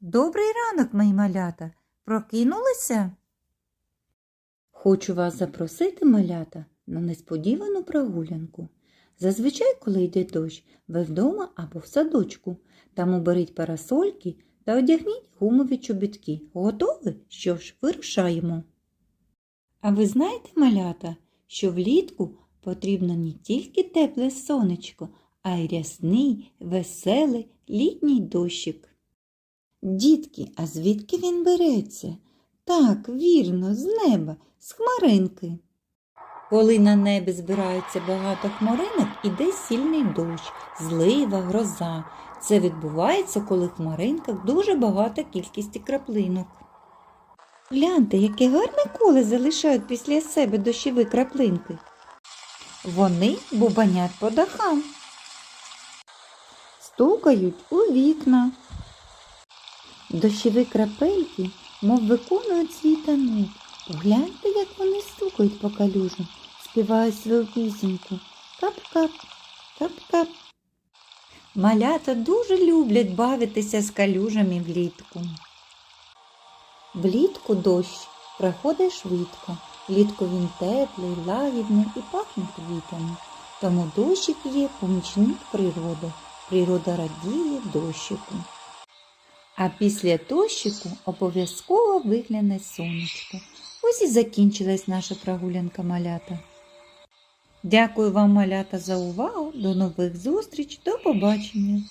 Добрий ранок, мої малята. Прокинулися? Хочу вас запросити, малята, на несподівану прогулянку. Зазвичай, коли йде дощ, ви вдома або в садочку. Там уберіть парасольки та одягніть гумові чобітки. Готові? Що ж, вирушаємо. А ви знаєте, малята, що влітку потрібно не тільки тепле сонечко, а й рясний, веселий літній дощик. Дітки, а звідки він береться? Так, вірно, з неба, з хмаринки. Коли на небі збирається багато хмаринок, іде сильний дощ, злива, гроза. Це відбувається, коли в хмаринках дуже багата кількість краплинок. Гляньте, яке гарне коле залишають після себе дощові краплинки. Вони бубанять по дахам, стукають у вікна. Дощові крапельки, мов виконують свій танок. Погляньте, як вони стукають по калюжам, співають свою пісеньку. Кап-кап, кап-кап. Малята дуже люблять бавитися з калюжами влітку. Влітку дощ проходить швидко. Влітку він теплий, лагідний і пахне квітами. Тому дощик є помічник природи. Природа радіє дощику. А після дощику обов'язково вигляне сонечко. Ось і закінчилась наша прогулянка малята. Дякую вам, малята, за увагу. До нових зустріч. До побачення.